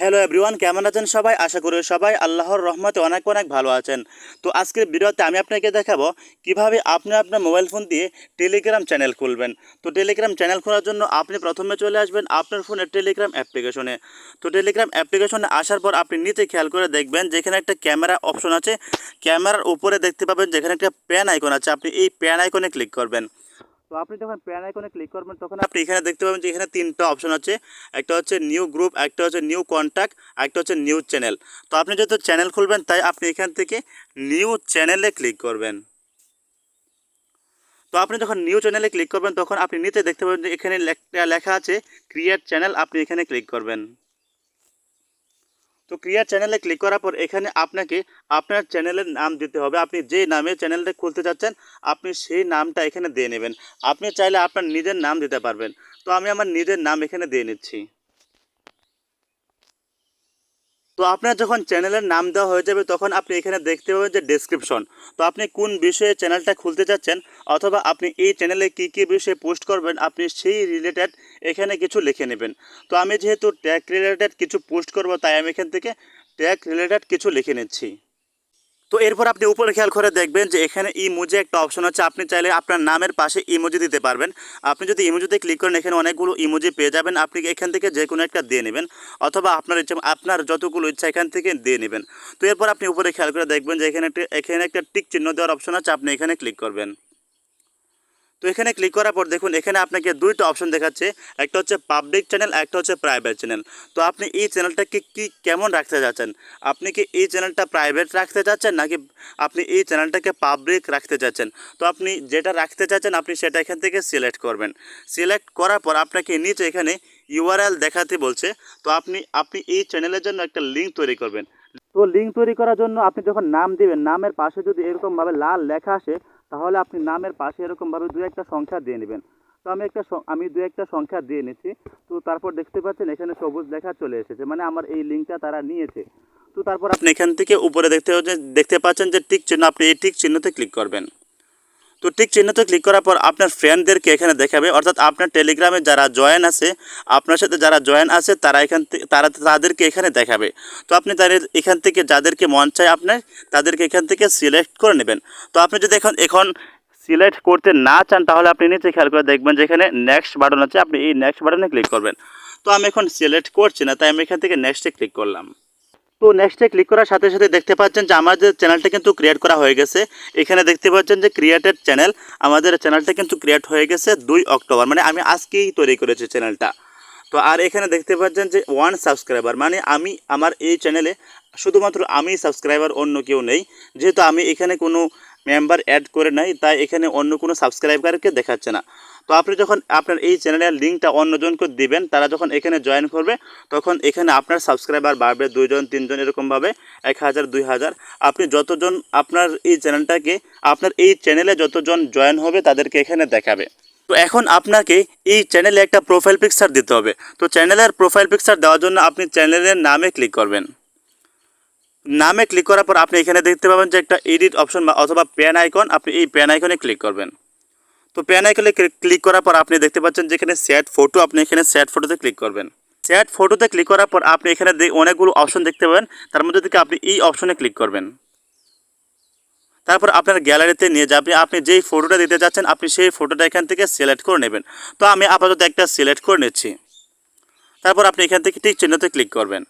Hello everyone কেমন আছেন সবাই? আশা করি সবাই আল্লাহর রহমতে অনেক অনেক ভালো আছেন। তো আজকের ভিডিওতে আমি আপনাকে দেখাবো কীভাবে আপনি আপনার মোবাইল ফোন দিয়ে টেলিগ্রাম চ্যানেল খুলবেন। তো টেলিগ্রাম চ্যানেল খোলার জন্য আপনি প্রথমে চলে আসবেন আপনার ফোনের টেলিগ্রাম অ্যাপ্লিকেশনে তো টেলিগ্রাম অ্যাপ্লিকেশনে আসার পর আপনি নিচে খেয়াল করে দেখবেন যেখানে একটা ক্যামেরা অপশন আছে। ক্যামেরার উপরে দেখতে পাবেন যেখানে একটা প্যান আইকন আছে। আপনি এই প্যান আইকনে ক্লিক করবেন। তো আপনি যখন প্যান আইকনে ক্লিক করবেন তখন আপনি এখানে দেখতে পাবেন যে এখানে তিনটা অপশন আছে। একটা হচ্ছে নিউ গ্রুপ একটা হচ্ছে নিউ কন্ট্যাক্ট একটা হচ্ছে নিউ চ্যানেল তো আপনি যেহেতু চ্যানেল খুলবেন তাই আপনি এখান থেকে নিউ চ্যানেলে ক্লিক করবেন। তো আপনি যখন নিউ চ্যানেলে ক্লিক করবেন তখন আপনি নিচে দেখতে পাবেন যে এখানে লেখ- লেখা আছে ক্রিয়েট চ্যানেল আপনি এখানে ক্লিক করবেন। তো ক্রিয়ার চ্যানেলে ক্লিক করার পর এখানে আপনাকে আপনার চ্যানেলের নাম দিতে হবে। আপনি যে নামে চ্যানেলটা খুলতে চাচ্ছেন, আপনি সেই নামটা এখানে দিয়ে নেবেন। আপনি চাইলে আপনার নিজের নাম দিতে পারবেন। তো আমি আমার নিজের নাম এখানে দিয়ে নিচ্ছি। তো আপনার যখন চ্যানেলের নাম দেওয়া হয়ে যাবে, তখন আপনি এখানে দেখতে পাবেন যে ডেসক্রিপশন তো আপনি কোন বিষয়ে চ্যানেলটা খুলতে চাচ্ছেন অথবা আপনি এই চ্যানেলে কি কি বিষয়ে পোস্ট করবেন, আপনি সেই রিলেটেড এখানে কিছু লিখে নেবেন। তো আমি যেহেতু ট্যাগ রিলেটেড কিছু পোস্ট করব, তাই আমি এখান থেকে ট্যাগ রিলেটেড কিছু লিখে নিচ্ছি। তো এরপর আপনি উপরে খেয়াল করে দেখবেন যে এখানে ইমোজি একটা অপশন আছে। আপনি চাইলে আপনার নামের পাশে ইমোজি দিতে পারবেন। আপনি যদি ইমোজিতে ক্লিক করেন, এখানে অনেকগুলো ইমোজি পেয়ে যাবেন। আপনি এখান থেকে যে কোনো একটা দিয়ে নেবেন। অথবা আপনার ইচ্ছা, আপনার যতগুলো ইচ্ছা এখান থেকে দিয়ে নেবেন। তো এরপর আপনি উপরে খেয়াল করে দেখবেন যে এখানে একটা এখানে একটা টিক চিহ্ন দেওয়ার অপশন আছে। আপনি এখানে ক্লিক করবেন। তো এখানে ক্লিক করার পর দেখুন, এখানে আপনাকে দুইটা অপশন দেখাচ্ছে। একটা হচ্ছে পাবলিক চ্যানেল একটা হচ্ছে প্রাইভেট চ্যানেল তো আপনি এই চ্যানেলটাকে কি কেমন রাখতে যাচ্ছেন আপনি কি এই চ্যানেলটা প্রাইভেট রাখতে চাচ্ছেন, নাকি আপনি এই চ্যানেলটাকে পাবলিক রাখতে চাচ্ছেন? তো আপনি যেটা রাখতে চাচ্ছেন, আপনি সেটা এখান থেকে সিলেক্ট করবেন। সিলেক্ট করার পর আপনাকে নিচে এখানে ইউআরএল দেখাতে বলছে। তো আপনি আপনি এই চ্যানেলের জন্য একটা লিঙ্ক তৈরি করবেন। তো লিঙ্ক তৈরি করার জন্য আপনি যখন নাম দিবেন, নামের পাশে যদি এরকমভাবে লাল লেখা আসে তাহলে আপনি নামের পাশে এরকমভাবে দু একটা সংখ্যা দিয়ে নেবেন। তো আমি একটা আমি দু একটা সংখ্যা দিয়ে নিচ্ছি। তো তারপর দেখতে পাচ্ছেন এখানে সবুজ লেখা চলে এসেছে। মানে আমার এই লিঙ্কটা তারা নিয়েছে। তো তারপর আপনি এখান থেকে উপরে দেখতে দেখতে পাচ্ছেন যে টিক চিহ্ন, আপনি এই টিক চিহ্নতে ক্লিক করবেন। তো টিক চিহ্নতে ক্লিক করার পর আপনার ফ্রেন্ডদেরকে এখানে দেখাবে। অর্থাৎ আপনার টেলিগ্রামে যারা জয়েন আছে, আপনার সাথে যারা জয়েন আছে, তারা এখান থেকে তারা তাদেরকে এখানে দেখাবে। তো আপনি তাদের এখান থেকে যাদেরকে মন চায় আপনার তাদেরকে এখান থেকে সিলেক্ট করে নেবেন। তো আপনি যদি এখন এখন সিলেক্ট করতে না চান, তাহলে আপনি নিচে খেয়াল করে দেখবেন যে এখানে নেক্সট বাটন আছে। আপনি এই নেক্সট বাটনে ক্লিক করবেন। তো আমি এখন সিলেক্ট করছি না, তাই আমি এখান থেকে নেক্সটে ক্লিক করলাম। তো নেক্সটে ক্লিক করার সাথে সাথে দেখতে পাচ্ছেন যে আমাদের চ্যানেলটা কিন্তু ক্রিয়েট করা হয়ে গেছে। এখানে দেখতে পাচ্ছেন যে ক্রিয়েটেড চ্যানেল আমাদের চ্যানেলটা কিন্তু ক্রিয়েট হয়ে গেছে দুই অক্টোবর মানে আমি আজকেই তৈরি করেছি চ্যানেলটা তো আর এখানে দেখতে পাচ্ছেন যে ওয়ান সাবস্ক্রাইবার মানে আমি আমার এই চ্যানেলে শুধুমাত্র আমি সাবস্ক্রাইবার অন্য কেউ নেই, যেহেতু আমি এখানে কোনো মেম্বার অ্যাড করে নাই তাই এখানে অন্য কোনো সাবস্ক্রাইবারকে দেখাচ্ছে না। তো আপনি যখন আপনার এই চ্যানেলের লিঙ্কটা অন্যজনকে দিবেন, তারা যখন এখানে জয়েন করবে, তখন এখানে আপনার সাবস্ক্রাইবার বাড়বে দুইজন, তিনজন, এরকমভাবে এক হাজার, দুই হাজার। আপনি যতজন আপনার এই চ্যানেলটাকে আপনার এই চ্যানেলে যতজন জয়েন হবে, তাদেরকে এখানে দেখাবে। তো এখন আপনাকে এই চ্যানেলে একটা প্রোফাইল পিকচার দিতে হবে। তো চ্যানেলের প্রোফাইল পিকচার দেওয়ার জন্য আপনি চ্যানেলের নামে ক্লিক করবেন। নামে ক্লিক করার পর আপনি এখানে দেখতে পাবেন যে একটা এডিট অপশন বা অথবা প্যান আইকন আপনি এই প্যান আইকনে ক্লিক করবেন। তো প্যান আইকনে ক্লিক করার পর আপনি দেখতে পাচ্ছেন যে এখানে স্যাট ফটো আপনি এখানে স্যাট ফটোতে ক্লিক করবেন। স্যাট ফটোতে ক্লিক করার পর আপনি এখানে অনেকগুলো অপশন দেখতে পাবেন, তার মধ্যে থেকে আপনি এই অপশনে ক্লিক করবেন। তারপর আপনার গ্যালারিতে নিয়ে যাবে, আপনি যেই ফটোটা দিতে চাচ্ছেন আপনি সেই ফটোটা এখান থেকে সিলেক্ট করে নেবেন। তো আমি আপাতত একটা সিলেক্ট করে নিচ্ছি। তারপর আপনি এখান থেকে ঠিক চিহ্নতে ক্লিক করবেন।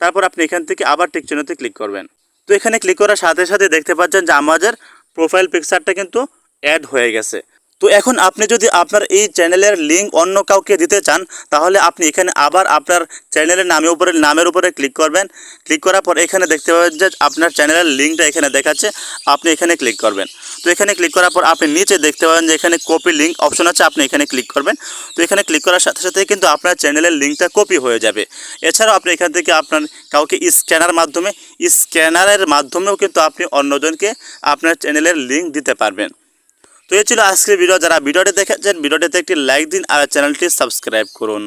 তারপর আপনি এখান থেকে আবার টিক চিহ্নতে ক্লিক করবেন। তো এখানে ক্লিক করার সাথে সাথে দেখতে পাচ্ছেন যে আমাদের প্রোফাইল পিকচারটা কিন্তু অ্যাড হয়ে গেছে। তো এখন আপনি যদি আপনার এই চ্যানেলের লিঙ্ক অন্য কাউকে দিতে চান, তাহলে আপনি এখানে আবার আপনার চ্যানেলের নামের উপরে নামের উপরে ক্লিক করবেন। ক্লিক করার পর এখানে দেখতে পাবেন যে আপনার চ্যানেলের লিঙ্কটা এখানে দেখাচ্ছে, আপনি এখানে ক্লিক করবেন। তো এখানে ক্লিক করার পর আপনি নিচে দেখতে পাবেন যে এখানে কপি লিঙ্ক অপশন আছে, আপনি এখানে ক্লিক করবেন। তো এখানে ক্লিক করার সাথে সাথে কিন্তু আপনার চ্যানেলের লিঙ্কটা কপি হয়ে যাবে। এছাড়াও আপনি এখান থেকে আপনার কাউকে স্ক্যানার মাধ্যমে স্ক্যানারের মাধ্যমেও কিন্তু আপনি অন্যজনকে আপনার চ্যানেলের লিঙ্ক দিতে পারবেন। তো এই ছিল আজকের ভিডিও যারা ভিডিওটি দেখেছেন ভিডিওটিতে একটি লাইক দিন আর চ্যানেলটি সাবস্ক্রাইব করুন।